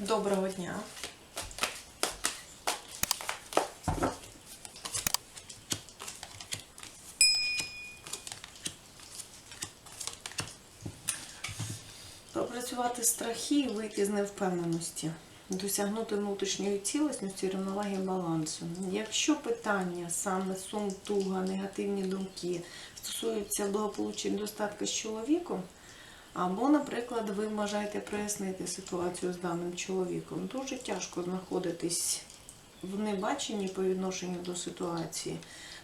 Доброго дня. Пропрацювати страхи і вийти з невпевненості, досягнути внутрішньої цілісності, рівноваги балансу. Якщо питання саме сум, туга, негативні думки стосуються благополуччя і достатку з чоловіком, або, наприклад, ви бажаєте прояснити ситуацію з даним чоловіком. Дуже тяжко знаходитись в небаченні по відношенню до ситуації.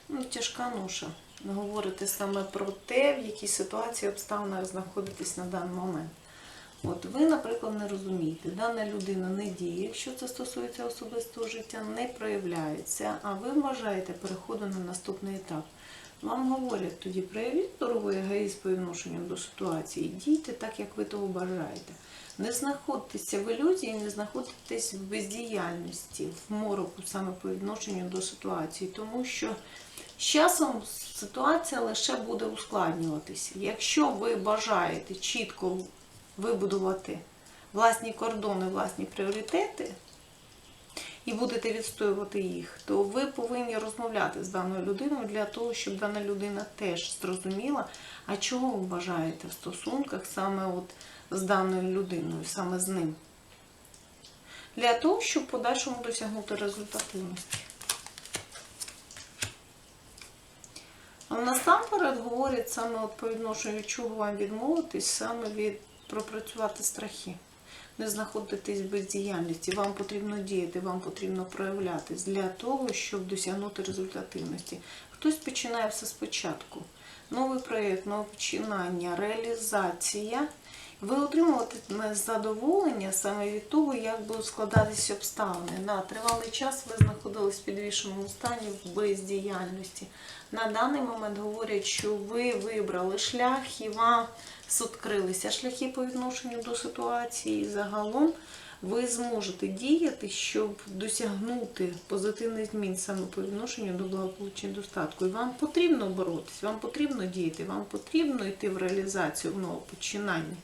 Ну, тяжка ноша. Говорити саме про те, в якій ситуації обставинах знаходитесь на даний момент. От ви, наприклад, не розумієте, дана людина не діє, якщо це стосується особистого життя, не проявляється, а ви вважаєте переходу на наступний етап. Вам говорять тоді, проявіть здоровий егоїзм по відношенню до ситуації, дійте так, як ви того бажаєте. Не знаходьтеся в ілюзії, не знаходитесь в бездіяльності, в мороку саме по відношенню до ситуації, тому що з часом ситуація лише буде ускладнюватися. Якщо ви бажаєте чітко вибудувати власні кордони, власні пріоритети і будете відстоювати їх, то ви повинні розмовляти з даною людиною для того, щоб дана людина теж зрозуміла, а чого ви бажаєте в стосунках саме от з даною людиною, саме з ним. Для того, щоб в подальшому досягнути результативності. Насамперед говорять саме от по відношенню, чого вам відмовитись, саме від пропрацювати страхи. Не знаходитись в бездіяльності, вам потрібно діяти, вам потрібно проявлятись для того, щоб досягнути результативності. Хтось починає все спочатку. Новий проєкт, нове починання, реалізація. Ви отримуватиме задоволення саме від того, як будуть складатися обставини. На тривалий час ви знаходились в підвішеному стані в бездіяльності. На даний момент говорять, що ви вибрали шлях і вам відкрилися шляхи по відношенню до ситуації. Загалом ви зможете діяти, щоб досягнути позитивних змін саме по відношенню до благополуччя і достатку. І вам потрібно боротися, вам потрібно діяти, вам потрібно йти в реалізацію в новопочинання.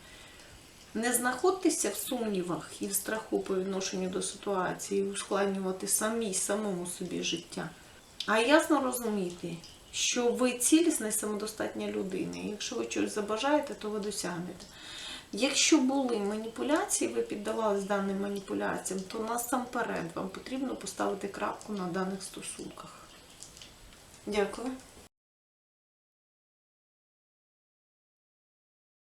Не знаходьтеся в сумнівах і в страху по відношенню до ситуації, ускладнювати самі самому собі життя. А ясно розуміти, що ви цілісна і самодостатня людина. І якщо ви щось забажаєте, то ви досягнете. Якщо були маніпуляції, ви піддавались даним маніпуляціям, то насамперед вам потрібно поставити крапку на даних стосунках. Дякую.